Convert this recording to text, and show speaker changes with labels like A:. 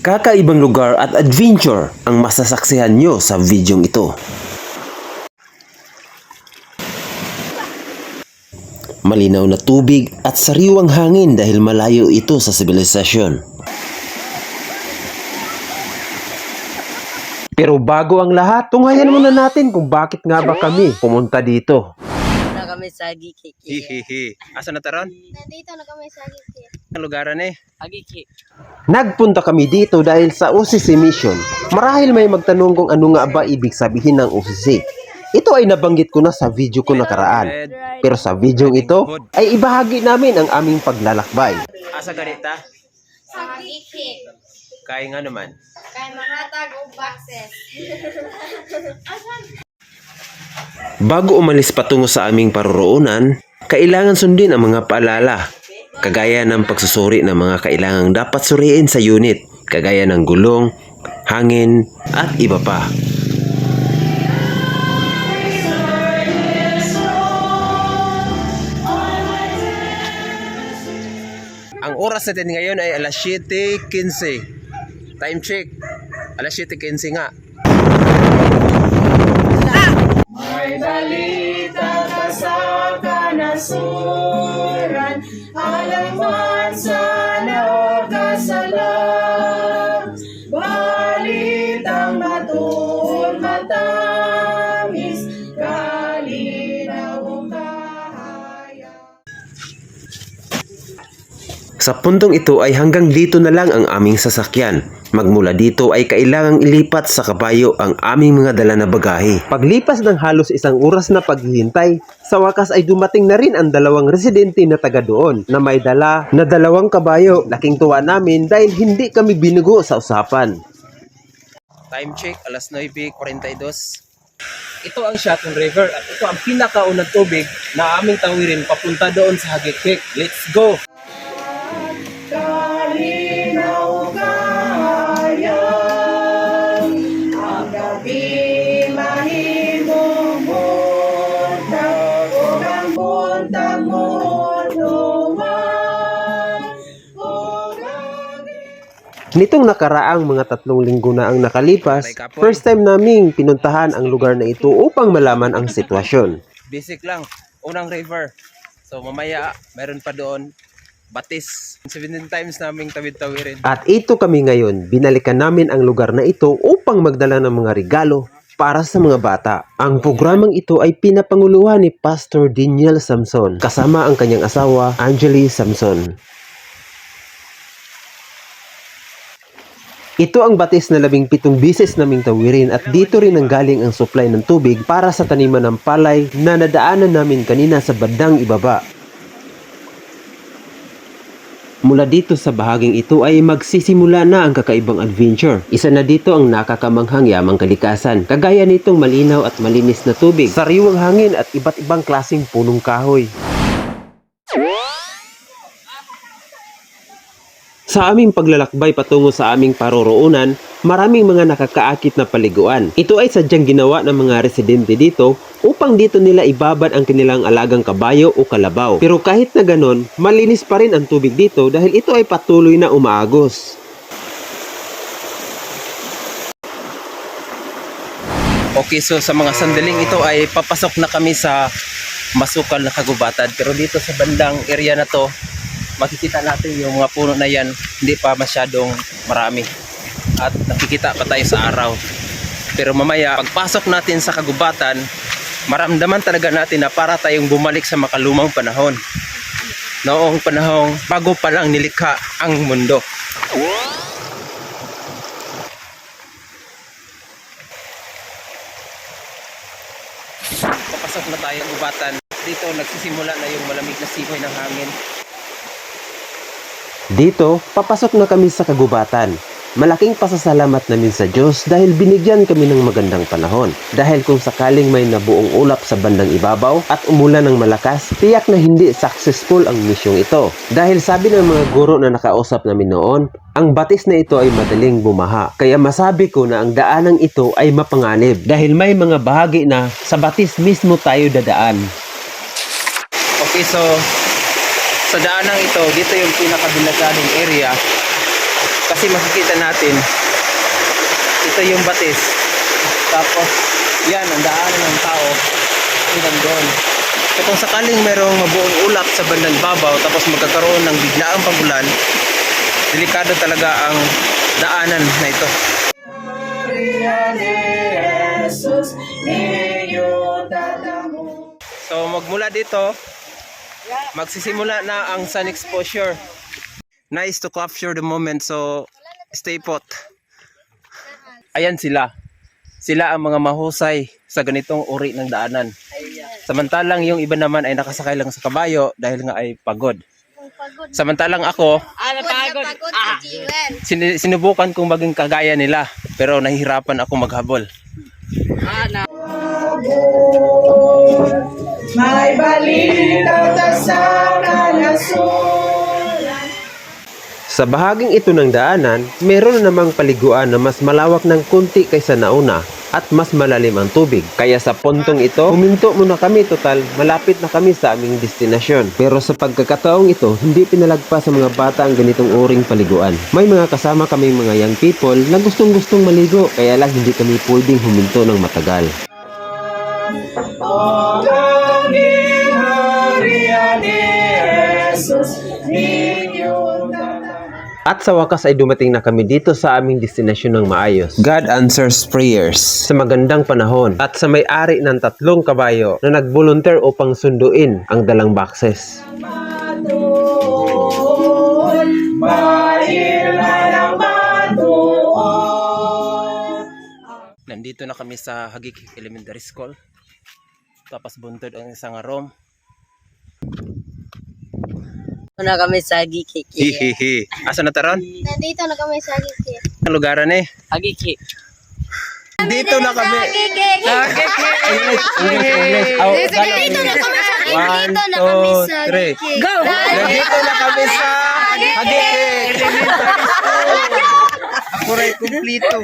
A: Kakaibang lugar at adventure ang masasaksihan nyo sa videong ito. Malinaw na tubig at sariwang hangin dahil malayo ito sa sibilisasyon. Pero bago ang lahat, tunghayan muna natin kung bakit nga ba kami pumunta dito.
B: na kami sa Agiki.
C: Hihihi. Asa na taron?
D: Nandito na kami sa Giki.
C: Ang lugaran eh.
B: Agiki.
A: Nagpunta kami dito dahil sa OCC mission. Marahil may magtanong kung ano nga ba ibig sabihin ng OCC. Ito ay nabanggit ko na sa video ko nakaraan. Pero sa video ito ay ibahagi namin ang aming paglalakbay.
C: Asa ganita?
D: Sa Giki.
C: Kaya nga naman.
D: Kaya mahatag og boxes.
A: Bago umalis patungo sa aming paroroonan, kailangan sundin ang mga paalala. Kagaya ng pagsusuri ng mga kailangang dapat suriin sa unit, kagaya ng gulong, hangin, at iba pa.
C: Ang oras natin ngayon ay alas 7.15. Time check. Alas 7.15 nga.
A: Sa my puntong ito ay hanggang dito na lang ang aming sasakyan. Magmula dito ay kailangang ilipat sa kabayo ang aming mga dala na bagahe. Paglipas ng halos isang oras na paghihintay, sa wakas ay dumating na rin ang dalawang residente na taga doon na may dala na dalawang kabayo. Laking tuwa namin dahil hindi kami binugo sa usapan.
C: Time check. Alas 9.42. Ito ang Shotton River at ito ang pinakaunang tubig na aming tawirin papunta doon sa Hagikik. Let's go!
A: Nitong nakaraang mga tatlong linggo na ang nakalipas, first time naming pinuntahan ang lugar na ito upang malaman ang sitwasyon.
C: Basic lang. Unang river. So mamaya, meron pa doon batis. 17 times naming tawid-tawirin.
A: At ito kami ngayon, binalikan namin ang lugar na ito upang magdala ng mga regalo para sa mga bata. Ang programang ito ay pinapanguluhan ni Pastor Daniel Samson kasama ang kanyang asawa, Angeli Samson. Ito ang batis na labing pitong bisis naming tawirin at dito rin ang galing ang supply ng tubig para sa taniman ng palay na nadaanan namin kanina sa bandang ibaba. Mula dito sa bahaging ito ay magsisimula na ang kakaibang adventure. Isa na dito ang nakakamanghang yamang kalikasan. Kagaya nitong malinaw at malinis na tubig, sariwang hangin at iba't ibang klasing punong kahoy. Sa aming paglalakbay patungo sa aming paroroonan, maraming mga nakakaakit na paliguan. Ito ay sadyang ginawa ng mga residente dito upang dito nila ibabad ang kanilang alagang kabayo o kalabaw. Pero kahit na ganon, malinis pa rin ang tubig dito dahil ito ay patuloy na umaagos.
C: Okay, so sa mga sandaling ito ay papasok na kami sa masukal na kagubatan. Pero dito sa bandang area na to, makikita natin yung mga puno na yan, hindi pa masyadong marami. At nakikita pa tayo sa araw. Pero mamaya, pagpasok natin sa kagubatan, maramdaman talaga natin na para tayong bumalik sa makalumang panahon. Noong panahong bago pa lang nilikha ang mundo. Papasok na tayo ng ubatan. Dito nagsisimula na yung malamig na simoy ng hangin.
A: Dito, papasok na kami sa kagubatan. Malaking pasasalamat namin sa Diyos dahil binigyan kami ng magandang panahon. Dahil kung sakaling may nabuong ulap sa bandang ibabaw at umulan ng malakas, tiyak na hindi successful ang misyong ito. Dahil sabi ng mga guro na nakausap namin noon, ang batis na ito ay madaling bumaha. Kaya masabi ko na ang daanang ito ay mapanganib dahil may mga bahagi na sa batis mismo tayo dadaan.
C: Okay, so sa daanang ito, dito yung pinakabinaganing area. Kasi makikita natin, ito yung batis. Tapos, yan, ang daanan ng tao hanggang doon. So kung sakaling merong mabuong ulap sa bandang babaw tapos magkakaroon ng biglaang pagulan, delikado talaga ang daanan na ito. So magmula dito, magsisimula na ang sun exposure. Nice to capture the moment so stay put. Ayan sila. Sila ang mga mahusay sa ganitong uri ng daanan. Samantalang yung iba naman ay nakasakay lang sa kabayo dahil nga ay pagod. Samantalang ako,
D: Pagod na pagod sa Jiwen.
C: sin- sinubukan kong maging kagaya nila pero nahihirapan ako maghabol.
E: May balita ta sa kalasun.
A: Sa bahaging ito ng daanan, meron na namang paliguan na mas malawak ng kunti kaysa nauna at mas malalim ang tubig. Kaya sa pontong ito, huminto muna kami total, malapit na kami sa aming destinasyon. Pero sa pagkakataong ito, hindi pinalagpas sa mga bata ang ganitong uring paliguan. May mga kasama kaming mga young people na gustong gustong maligo, kaya lang hindi kami pwedeng huminto ng matagal.
E: O kaginharian ni Jesus, ninyo
A: At sa wakas ay dumating na kami dito sa aming destinasyon ng maayos.
C: God answers prayers.
A: sa magandang panahon at sa may-ari ng tatlong kabayo na nag-volunteer upang sunduin ang dalang boxes.
C: Nandito na kami sa Hagik Elementary School. Tapos buntod ang isang room.
B: Una kami sa Gikik.
C: Hihihi. Asa na taron?
D: Nandito na kami sa Geekik.
C: Ang lugaran eh.
B: Agikik.
C: Dito na kami.
D: Geekik!
C: English, English, English. Oh,
D: Dito na kami sa
C: One,
D: Dito na kami
C: two,
D: sa
C: three.
B: Go!
C: Nandito na kami sa School. Ako rin kumplito.